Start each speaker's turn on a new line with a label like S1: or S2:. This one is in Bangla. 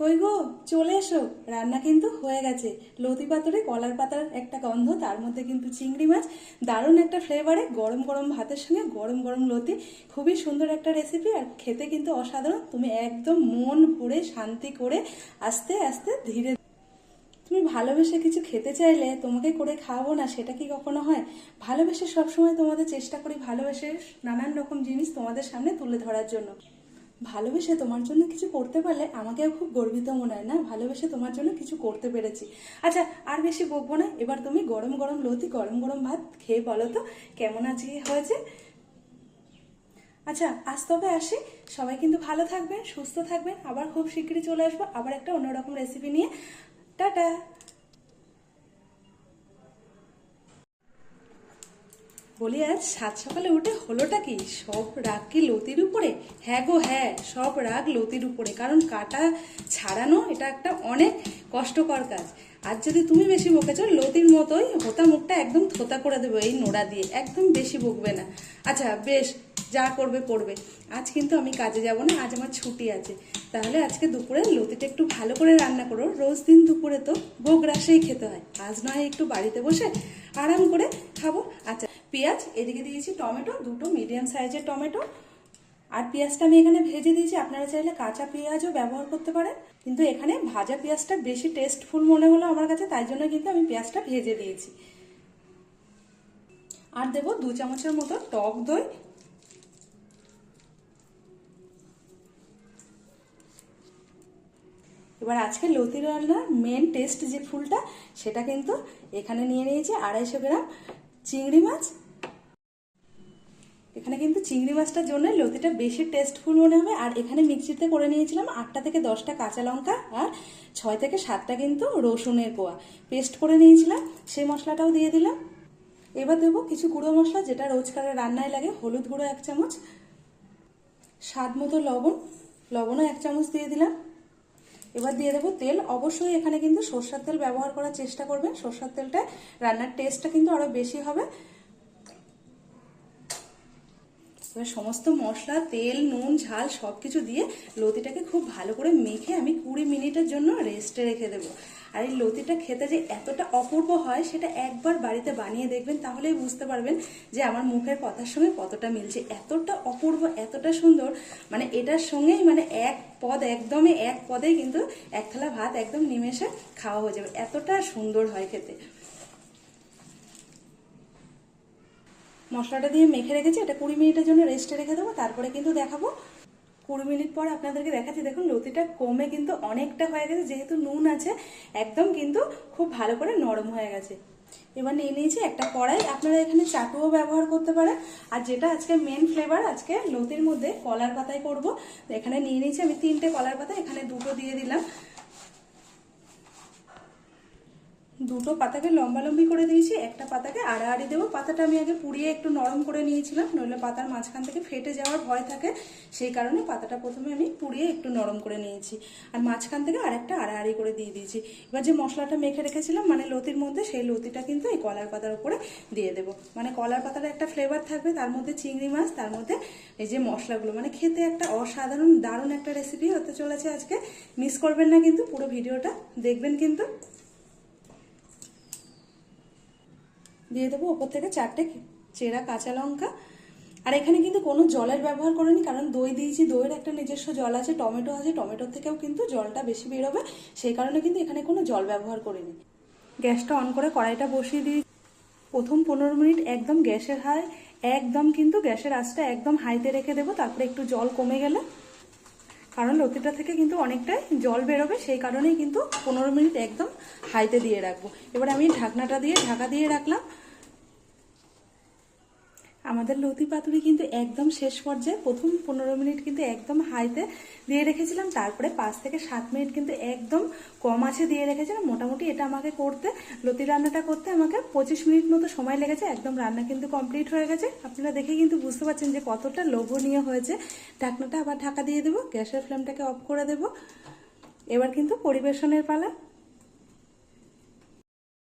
S1: কই গো, চলে এসো। রান্না কিন্তু হয়ে গেছে। লতি পাতরে কলার পাতার একটা গন্ধ, তার মধ্যে কিন্তু চিংড়ি মাছ। দারুণ একটা ফ্লেভারে গরম গরম ভাতের সঙ্গে গরম গরম লতি। খুবই সুন্দর একটা রেসিপি আর খেতে কিন্তু অসাধারণ। তুমি একদম মন ভরে শান্তি করে আস্তে আস্তে ধীরে তুমি ভালোবেসে কিছু খেতে চাইলে তোমাকে করে খাওয়াবো না, সেটা কি কখনো হয়? ভালোবেসে সবসময় তোমাদের চেষ্টা করি ভালোবেসে নানান রকম জিনিস তোমাদের সামনে তুলে ধরার জন্য। ভালোবেসে তোমার জন্য কিছু করতে পারলে আমাকেও খুব গর্বিত মনে হয় না? ভালোবেসে তোমার জন্য কিছু করতে পেরেছি। আচ্ছা আর বেশি বকবো না। এবার তুমি গরম গরম লতি, গরম গরম ভাত খেয়ে বলো তো, কেমন আজকে হয়েছে? আচ্ছা আজ তবে আসি। সবাই কিন্তু ভালো থাকবেন, সুস্থ থাকবেন। আবার খুব শিগগিরই চলে আসব আবার একটা অন্যরকম রেসিপি নিয়ে। টাটা! বলি, আজ সাত সকালে উঠে হলোটা কি? সব রাগ কি লতির উপরে? হ্যাঁ গো হ্যাঁ সব রাগ লতির উপরে। কারণ কাটা ছাড়ানো এটা একটা অনেক কষ্টকর কাজ। আর যদি তুমি বেশি বকেছো, লতির মতোই হোতা মুখটা একদম থোতা করে দেবো এই নোড়া দিয়ে। একদম বেশি বকবে না। আচ্ছা বেশ, যা করবে করবে। আজ কিন্তু আমি কাজে যাব না, আজ আমার ছুটি আছে। তাহলে আজকে দুপুরে লতিটা একটু ভালো করে রান্না করো। রোজ দিন দুপুরে তো ভোগ রাসেই খেতে হয়। আজ নয়, একটু বাড়িতে বসে আরাম করে খাব। আচ্ছা। পেঁয়াজ এদিকে দিয়েছি টমেটো, দুটো মিডিয়াম সাইজের টমেটো। আর পেঁয়াজটা আমি এখানে ভেজে দিয়েছি, আপনারা চাইলে কাঁচা পেঁয়াজও ব্যবহার করতে পারেন। কিন্তু এখানে ভাজা পেঁয়াজটা বেশি টেস্টফুল মনে হলো আমার কাছে, তাই জন্য কিন্তু আমি পেঁয়াজটা ভেজে দিয়েছি। আর দেবো দু চামচের মতো টক দই। এবার আজকে লতি রান্নার মেন টেস্ট যে ফুলটা, সেটা কিন্তু এখানে নিয়ে নিয়েছি, আড়াইশো গ্রাম। চিংড়ি মাছ? এখানে কিন্তু চিংড়ি মাছটার জন্য লতিটা বেশি টেস্টফুল মনে হবে। আর এখানে মিক্সিতে করে নিয়েছিলাম আটটা থেকে দশটা কাঁচা লঙ্কা আর ছয় থেকে সাতটা কিন্তু রসুনের কোয়া। পেস্ট করে নিয়েছিলাম, সেই মশলাটাও দিয়ে দিলাম। এবার দেবো কিছু গুঁড়ো মশলা যেটা রোজকারের রান্নায় লাগে, হলুদ গুঁড়ো এক চামচ, স্বাদ মতো লবণ, লবণও এক চামচ দিয়ে দিলাম। এবার দিয়ে দেবো তেল। অবশ্যই এখানে কিন্তু সর্ষার তেল ব্যবহার করার চেষ্টা করবেন সর্ষার তেলটা রান্নার টেস্টটা কিন্তু আরও বেশি হবে। এবার সমস্ত মশলা, তেল, নুন, ঝাল সব কিছু দিয়ে লতিটাকে খুব ভালো করে মেখে আমি কুড়ি মিনিটের জন্য রেস্টে রেখে দেবো। আর এই লতিটা খেতে যে এতটা অপূর্ব হয়, সেটা একবার বাড়িতে বানিয়ে দেখবেন, তাহলেই বুঝতে পারবেন যে আমার মুখের কথার সঙ্গে কতটা মিলছে। এতটা অপূর্ব, এতটা সুন্দর মানে এটার সঙ্গেই মানে এক পদ, একদমই এক পদেই কিন্তু এক থালা ভাত একদম নিমেষে খাওয়া হয়ে যাবে। এতটা সুন্দর হয় খেতে। মশলাটা দিয়ে মেখে রেখেছি, এটা কুড়ি মিনিটের জন্য রেস্টে রেখে দেবো, তারপরে কিন্তু দেখাবো। কুড়ি মিনিট পর আপনাদেরকে দেখাচ্ছি, দেখুন লতিটা কমে কিন্তু অনেকটা হয়ে গেছে, যেহেতু নুন আছে, একদম কিন্তু খুব ভালো করে নরম হয়ে গেছে। এবার নিয়ে নিয়েছি একটা কড়াই, আপনারা এখানে চাটুও ব্যবহার করতে পারেন, আর যেটা আজকে মেন ফ্লেভার আজকে লতির মধ্যে কলার পাতায় করব। এখানে নিয়ে নিয়েছি আমি তিনটে কলার পাতা, এখানে দুটো দিয়ে দিলাম। দুটো পাতাকে লম্বালম্বি করে দিয়েছি, একটা পাতাকে আড়াআড়ি দেবো। পাতাটা আমি আগে পুড়িয়ে একটু নরম করে নিয়েছিলাম, নইলে পাতার মাঝখান থেকে ফেটে যাওয়ার ভয় থাকে, সেই কারণে পাতাটা প্রথমে আমি পুড়িয়ে একটু নরম করে নিয়েছি। আর মাঝখান থেকে আরেকটা আড়াআড়ি করে দিয়ে দিয়েছি। এবার যে মশলাটা মেখে রেখেছিলাম মানে লতির মধ্যে, সেই লতিটা কিন্তু এই কলার পাতার উপরে দিয়ে দেবো। মানে কলার পাতার একটা ফ্লেভার থাকবে, তার মধ্যে চিংড়ি মাছ, তার মধ্যে এই যে মশলাগুলো। মানে খেতে একটা অসাধারণ, দারুণ একটা রেসিপি হতে চলেছে আজকে। মিস করবেন না কিন্তু, পুরো ভিডিওটা দেখবেন কিন্তু। দিয়ে দেবো ওপর থেকে চারটে চেরা কাঁচা লঙ্কা। আর এখানে কিন্তু কোনো জলের ব্যবহার করিনি, কারণ দই দিয়েছি, দইয়ের একটা নিজস্ব জল আছে, টমেটো আছে, টমেটোর থেকেও কিন্তু জলটা বেশি বেরোবে, সেই কারণে কিন্তু এখানে কোনো জল ব্যবহার করিনি। গ্যাসটা অন করে কড়াইটা বসিয়ে দিই। প্রথম পনেরো মিনিট একদম গ্যাসের হাই, একদম কিন্তু গ্যাসের আঁচটা একদম হাইতে রেখে দেবো, তারপরে একটু জল কমে গেলে। কারণ লতিটা থেকে কিন্তু অনেকটাই জল বেরোবে, সেই কারণেই কিন্তু পনেরো মিনিট একদম হাইতে দিয়ে রাখব। এবার আমি ঢাকনাটা দিয়ে, ঢাকা দিয়ে রাখলাম। আমাদের লতি পাতুরি কিন্তু একদম শেষ পর্যায়ে প্রথম পনেরো মিনিট কিন্তু একদম হাইতে দিয়ে রেখেছিলাম। তারপরে পাঁচ থেকে সাত মিনিট কিন্তু একদম কম আছে দিয়ে রেখেছিলাম। মোটামুটি এটা আমাকে করতে, লতি রান্নাটা করতে আমাকে পঁচিশ মিনিট মতো সময় লেগেছে। একদম রান্না কিন্তু কমপ্লিট হয়ে গেছে। আপনারা দেখে কিন্তু বুঝতে পারছেন যে কতটা লোভনীয় হয়েছে। ঢাকনাটা আবার ঢাকা দিয়ে দেবো। গ্যাসের ফ্লেমটাকে অফ করে দেবো। এবার কিন্তু পরিবেশনের পালা।